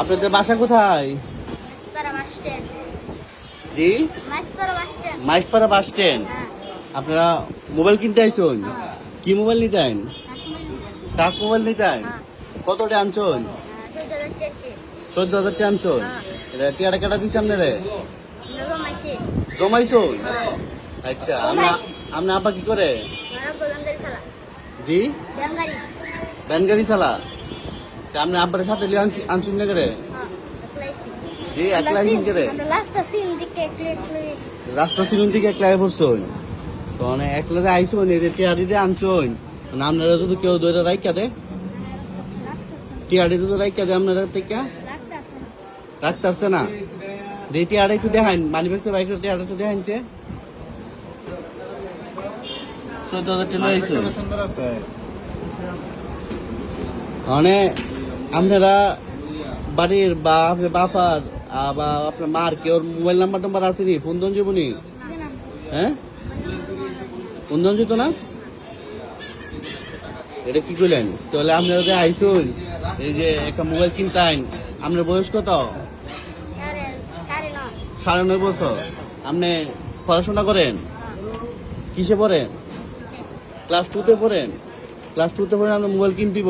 আপনাদের বাসা কোথায়? জি? Maispara bus stand. হ্যাঁ। আপনারা মোবাইল কিনতে আইসুন? কি মোবাইল নিতেন? টাচ মোবাইল নিতেন? হ্যাঁ। কতটা আনছুন? চোদ্দ হাজার টেকছে চোদ্দ হাজার টাকা আনছুন? হ্যাঁ। এটা টিয়াটা কেটা দিচ্ছে আপনারে? জমাইছুন? হ্যাঁ। আচ্ছা আপনি আপনি আপা কি করে? জি? ভ্যান গাড়ি চালা? আপনি আব্বার সাথে লিয়ে আনছুন আনছুন না করে? একলাই জি একলা করে। আমরা সিন দিকে একলাই একলাই রাস্তা সিলুন থেকে একলাই পড়ছুন তো মানে একলা আইসুন এদের টিয়ারি দিয়ে আনছুন। আপনারা যদি কেউ রাইকা দে টিয়ারি তো রাইকা দে আপনারা থেকে? লাগতাছে রাখতে না টিয়ারি একটু দেখান মানি ব্যাগ তো বাইকের টিয়ারি একটু দেখাইছে চোদ্দ হাজার আছে। মানে আপনারা বাড়ির বা আপনার বাফার বা আপনার মার কেউ মোবাইল নাম্বার টাম্বার আছে নি? ফোন দন যাবনি হ্যাঁ? ফোন যেত না? এটা কি করলেন তাহলে আপনারা যে আইসুন, এই যে একটা মোবাইল কিনতেন আপনার বয়স কত? সাড়ে নয় বছর। আপনি পড়াশোনা করেন? কিসে পড়েন? ক্লাস টুতে পড়েন? ক্লাস টুতে পড়েন আপনি মোবাইল কিনতিব?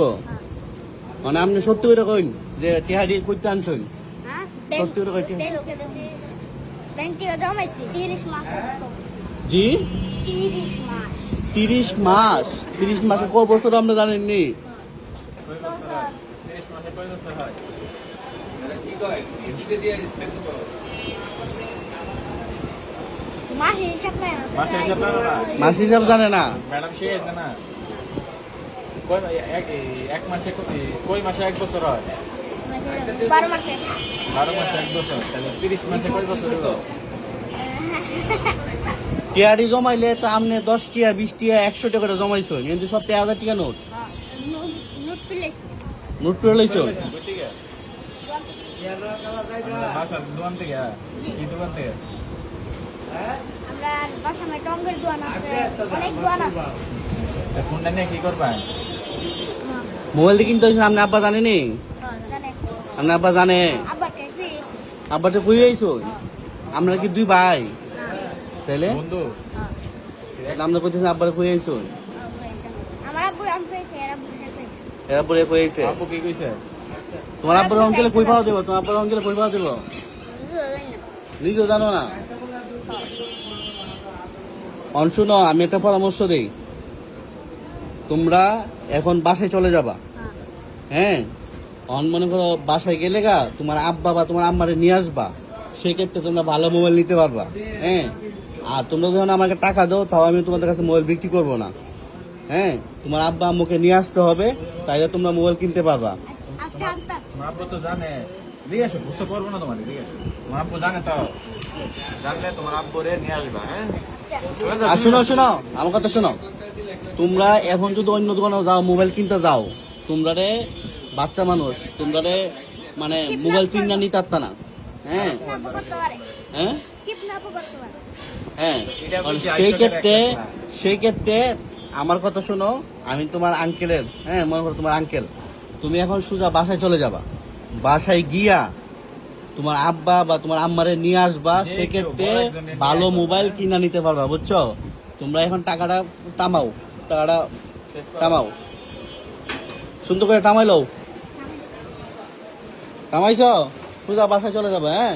মানে আপনি সত্যি করে কইন যে টিহারি করতে আনছেন? হ্যাঁ? সত্যি করে কইতে ব্যাংক জমাইছি মাস জি? তিরিশ মাস। তিরিশ মাস? বছর আপনি নাই। না মাসে হিসাব না না মাস হিসাব জানে না। ম্যাডাম সে আছে না। কয় এক মাসে কয় মাসে এক বছর হয়? বারো মাসে। বারো মাসে এক বছর তাহলে তিরিশ মাসে কয় বছর হলো? টিয়ারি জমাইলে তো আপনি দশ টিয়া বিশ টিয়া একশো টাকা করে জমাইছেন কিন্তু সব তেরো হাজার টাকা নোট। নোট পিলাইছি নোট দোকান থেকে হ্যাঁ? তা ফোনটা নিয়ে কি করবেন মোবাইল দিয়ে কিনতে হয়েছেন আপনি আব্বা জানেনি? হ্যাঁ, জানে আপনি আব্বা জানে? আব্বাটা কই আইসুন আমরা কি দুই ভাই? তাইলে? আমরা কইতেছেন আব্বারে কই কইছে এর হ্যাঁ কইছে আইছে? কি কইছে? তোমার আব্বার অঙ্কেলে কই পাওয়া যাব? তোমার আব্বার অঙ্কেলে কই পাওয়া যাব? বুঝলো জানি না। নিজেও জানো না অনশুনো আমি একটা পরামর্শ দেই। তোমরা এখন বাসায় চলে যাবা। হ্যাঁ। হ্যাঁ? অন মনে করো বাসায় গেলে গা তোমার আব্বা বা তোমার আম্মারে নিয়ে আসবা। সেক্ষেত্রে তোমরা ভালো মোবাইল নিতে পারবা। হ্যাঁ? আর তোমরা যখন আমাকে টাকা দাও তাও আমি তোমাদের কাছে মোবাইল বিক্রি করব না। হ্যাঁ? তোমার আব্বা আম্মুকে নিয়ে আসতে হবে তাইলে তোমরা মোবাইল কিনতে পারবা। আচ্ছা আচ্ছা আনতাস তোমার আব্বু তো জানে। দিয়ে আসো গুছো করব না তোমার দিয়ে আসো তোমার আব্বু জানে তো। জানলে তোমার আব্বুরে নিয়ে আসবা হ্যাঁ? আর শোনো শোনো আমার কথা শোনো তোমরা এখন যদি অন্য দোকানে যাও মোবাইল কিনতে যাও তোমরা রে বাচ্চা মানুষ তোমরা রে মানে মোবাইল চিন্তা নিতে পারতা না। হ্যাঁ। হ্যাঁ? হ্যাঁ। সেই ক্ষেত্রে সেই ক্ষেত্রে আমার কথা শোনো আমি তোমার আঙ্কেলের হ্যাঁ মনে করো তোমার আঙ্কেল তুমি এখন সোজা বাসায় চলে যাবা। বাসায় গিয়া তোমার আব্বা বা তোমার আম্মারে নিয়ে আসবা সেক্ষেত্রে ভালো মোবাইল কিনা নিতে পারবা বুঝছ? তোমরা এখন টাকাটা টামাও। টাকাটা টামাও সুন্দর করে টামাইলো। কামাইছ সোজা বাসায় চলে যাবে হ্যাঁ?